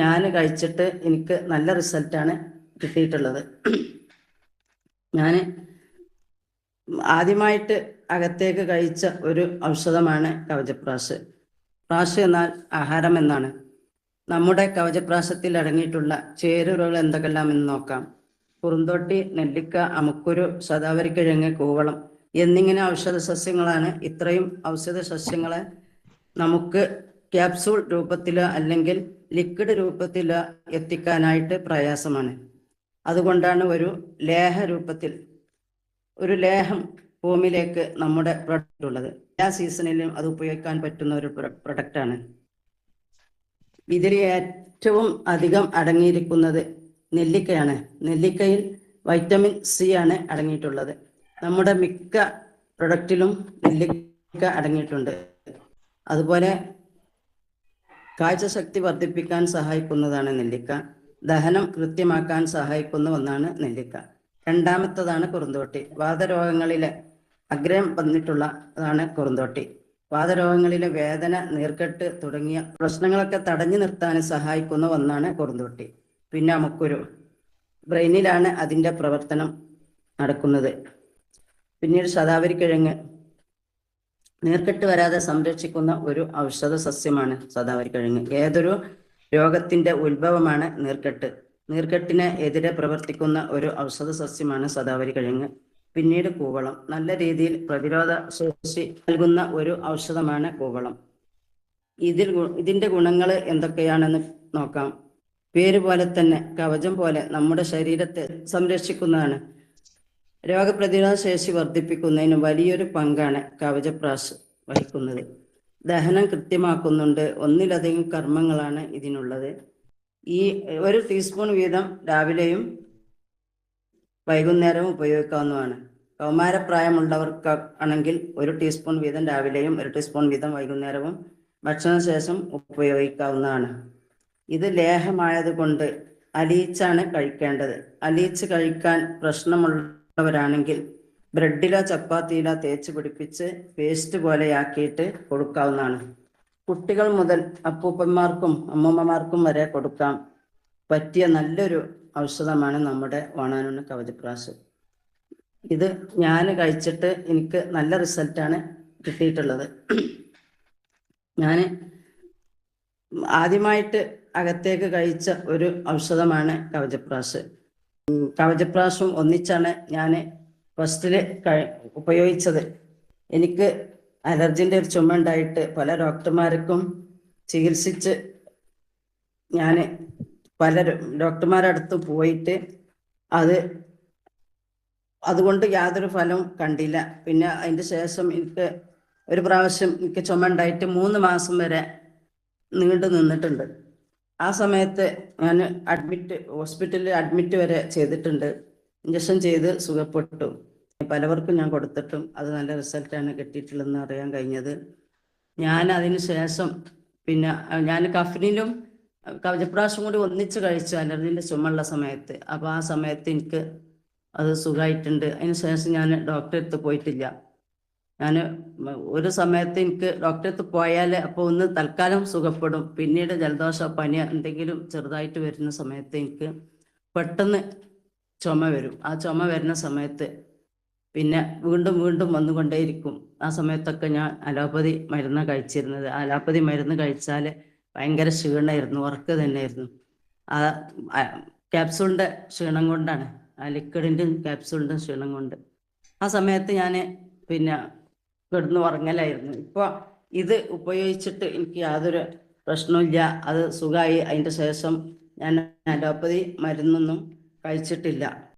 ഞാൻ കഴിച്ചിട്ട് എനിക്ക് നല്ല റിസൾട്ടാണ് കിട്ടിയിട്ടുള്ളത്. ഞാൻ ആദ്യമായിട്ട് അകത്തേക്ക് കഴിച്ച ഒരു ഔഷധമാണ് കവചപ്രാശ്. പ്രാശ് എന്നാൽ ആഹാരം എന്നാണ്. നമ്മുടെ കവചപ്രാശത്തിൽ അടങ്ങിയിട്ടുള്ള ചേരുവകൾ എന്തൊക്കെല്ലാം എന്ന് നോക്കാം. കുറുന്തോട്ടി നെല്ലിക്ക അമുക്കുരു സദാവരിക്കിഴങ്ങ് കൂവളം എന്നിങ്ങനെ ഔഷധ സസ്യങ്ങളാണ് ഇത്രയും ഔഷധ സസ്യങ്ങളെ നമുക്ക് ക്യാപ്സൂൾ രൂപത്തിലോ അല്ലെങ്കിൽ ലിക്വിഡ് രൂപത്തിൽ എത്തിക്കാനായിട്ട് പ്രയാസമാണ്. അതുകൊണ്ടാണ് ഒരു ലേഹ രൂപത്തിൽ ഒരു ലേഹം ഭൂമിയിലേക്ക് നമ്മുടെ പ്രൊഡക്റ്റ് ഉള്ളത്. എല്ലാ സീസണിലും അത് ഉപയോഗിക്കാൻ പറ്റുന്ന ഒരു പ്രൊഡക്റ്റാണ് ഇതിൽ ഏറ്റവും അധികം അടങ്ങിയിരിക്കുന്നത് നെല്ലിക്കയാണ്. നെല്ലിക്കയിൽ വൈറ്റമിൻ സി ആണ് അടങ്ങിയിട്ടുള്ളത്. നമ്മുടെ മിക്ക പ്രൊഡക്റ്റിലും നെല്ലിക്ക അടങ്ങിയിട്ടുണ്ട്. അതുപോലെ കാഴ്ചശക്തി വർദ്ധിപ്പിക്കാൻ സഹായിക്കുന്നതാണ് നെല്ലിക്ക. ദഹനം കൃത്യമാക്കാൻ സഹായിക്കുന്ന ഒന്നാണ് നെല്ലിക്ക. രണ്ടാമത്തതാണ് കുറുന്തോട്ടി. വാതരോഗങ്ങളിലെ അഗ്രഹം വന്നിട്ടുള്ളതാണ് കുറുന്തോട്ടി. വാതരോഗങ്ങളിലെ വേദന നീർക്കെട്ട് തുടങ്ങിയ പ്രശ്നങ്ങളൊക്കെ തടഞ്ഞു നിർത്താൻ സഹായിക്കുന്ന ഒന്നാണ് കുറുന്തോട്ടി. പിന്നെ അമുക്കുരു. ബ്രെയിനിലാണ് അതിന്റെ പ്രവർത്തനം നടക്കുന്നത്. പിന്നീട് ശതാവരിക്കിഴങ്ങ്. നീർക്കെട്ട് വരാതെ സംരക്ഷിക്കുന്ന ഒരു ഔഷധ സസ്യമാണ് സദാവരി കിഴങ്ങ് ഏതൊരു രോഗത്തിന്റെ ഉത്ഭവമാണ് നീർക്കെട്ട്. നീർക്കെട്ടിന് എതിരെ പ്രവർത്തിക്കുന്ന ഒരു ഔഷധ സസ്യമാണ് സദാവരി കിഴങ്ങ് പിന്നീട് കൂവളം. നല്ല രീതിയിൽ പ്രതിരോധ ശേഷി നൽകുന്ന ഒരു ഔഷധമാണ് കൂവളം. ഇതിൽ ഇതിന്റെ ഗുണങ്ങൾ എന്തൊക്കെയാണെന്ന് നോക്കാം. പേര് പോലെ തന്നെ കവചം പോലെ നമ്മുടെ ശരീരത്തെ സംരക്ഷിക്കുന്നതാണ് രോഗപ്രതിരോധ ശേഷി വർദ്ധിപ്പിക്കുന്നതിന് വലിയൊരു പങ്കാണ് കവചപ്രാശ് വഹിക്കുന്നത്. ദഹനം കൃത്യമാക്കുന്നുണ്ട്. ഒന്നിലധികം കർമ്മങ്ങളാണ് ഇതിനുള്ളത്. ഈ ഒരു ടീസ്പൂൺ വീതം രാവിലെയും വൈകുന്നേരവും ഉപയോഗിക്കാവുന്നതാണ്. കൗമാരപ്രായമുള്ളവർക്ക് ആണെങ്കിൽ ഒരു ടീസ്പൂൺ വീതം രാവിലെയും ഒരു ടീസ്പൂൺ വീതം വൈകുന്നേരവും ഭക്ഷണശേഷം ഉപയോഗിക്കാവുന്നതാണ്. ഇത് ലേഹമായതുകൊണ്ട് അലിയിച്ചാണ് കഴിക്കേണ്ടത്. അലിയിച്ച് കഴിക്കാൻ പ്രശ്നമുള്ളവരാണെങ്കിൽ ബ്രെഡിലോ ചപ്പാത്തിയിലോ തേച്ച് പിടിപ്പിച്ച് പേസ്റ്റ് പോലെയാക്കിയിട്ട് കൊടുക്കാവുന്നതാണ്. കുട്ടികൾ മുതൽ അപ്പൂപ്പന്മാർക്കും അമ്മൂമ്മമാർക്കും വരെ കൊടുക്കാം പറ്റിയ നല്ലൊരു ഔഷധമാണ് നമ്മുടെ ഓണാനുണ്ണ കവചപ്രാശ്. ഇത് ഞാൻ കഴിച്ചിട്ട് എനിക്ക് നല്ല റിസൾട്ടാണ് കിട്ടിയിട്ടുള്ളത്. ഞാൻ ആദ്യമായിട്ട് അകത്തേക്ക് കഴിച്ച ഒരു ഔഷധമാണ് കവചപ്രാശ്. പ്രാവശ്യം ഒന്നിച്ചാണ് ഞാൻ ഫസ്റ്റിൽ ഉപയോഗിച്ചത്. എനിക്ക് അലർജിന്റെ ഒരു ചുമ ഉണ്ടായിട്ട് പല ഡോക്ടർമാർക്കും ചികിത്സിച്ച് ഞാൻ പല ഡോക്ടർമാരുടെ അടുത്ത് പോയിട്ട് അത് അതുകൊണ്ട് യാതൊരു ഫലവും കണ്ടില്ല. പിന്നെ അതിന്റെ ശേഷം എനിക്ക് ഒരു പ്രാവശ്യം എനിക്ക് ചുമ ഉണ്ടായിട്ട് മൂന്ന് മാസം വരെ നീണ്ടു നിന്നിട്ടുണ്ട്. ആ സമയത്ത് ഞാൻ അഡ്മിറ്റ് ഹോസ്പിറ്റലിൽ അഡ്മിറ്റ് വരെ ചെയ്തിട്ടുണ്ട്. ഇഞ്ചക്ഷൻ ചെയ്ത് സുഖപ്പെട്ടു. പലവർക്കും ഞാൻ കൊടുത്തിട്ടും അത് നല്ല റിസൾട്ടാണ് കിട്ടിയിട്ടുള്ളതെന്ന് അറിയാൻ കഴിഞ്ഞത്. ഞാൻ അതിന് ശേഷം പിന്നെ ഞാൻ കഫനിലും കവചപ്രാശം കൂടി ഒന്നിച്ച് കഴിച്ചു അലർജിന്റെ ചുമുള്ള സമയത്ത്. അപ്പോൾ ആ സമയത്ത് എനിക്ക് അത് സുഖമായിട്ടുണ്ട് അതിന് ശേഷം ഞാൻ ഡോക്ടറെ അടുത്ത് പോയിട്ടില്ല. ഞാൻ ഒരു സമയത്ത് എനിക്ക് ഡോക്ടറെ അടുത്ത് പോയാൽ അപ്പോൾ ഒന്ന് തൽക്കാലം സുഖപ്പെടും. പിന്നീട് ജലദോഷ പനി എന്തെങ്കിലും ചെറുതായിട്ട് വരുന്ന സമയത്ത് എനിക്ക് പെട്ടെന്ന് ചുമ വരും. ആ ചുമ വരുന്ന സമയത്ത് പിന്നെ വീണ്ടും വീണ്ടും വന്നുകൊണ്ടേയിരിക്കും. ആ സമയത്തൊക്കെ ഞാൻ അലോപ്പതി മരുന്ന് കഴിച്ചിരുന്നത്. അലോപ്പതി മരുന്ന് കഴിച്ചാൽ ഭയങ്കര ക്ഷീണമായിരുന്നു ഉറക്ക് തന്നെയായിരുന്നു. ആ ക്യാപ്സൂളിന്റെ ക്ഷീണം കൊണ്ടാണ്. ആ ലിക്വിഡിന്റെ ക്യാപ്സൂളിന്റെ ക്ഷീണം കൊണ്ട്. ആ സമയത്ത് ഞാൻ പിന്നെ കിടന്ന് ഉറങ്ങലായിരുന്നു. ഇപ്പോൾ ഇത് ഉപയോഗിച്ചിട്ട് എനിക്ക് യാതൊരു പ്രശ്നമില്ല അത് സുഖമായി. അതിന്റെ ശേഷം ഞാൻ അലോപ്പതി മരുന്നൊന്നും കഴിച്ചിട്ടില്ല.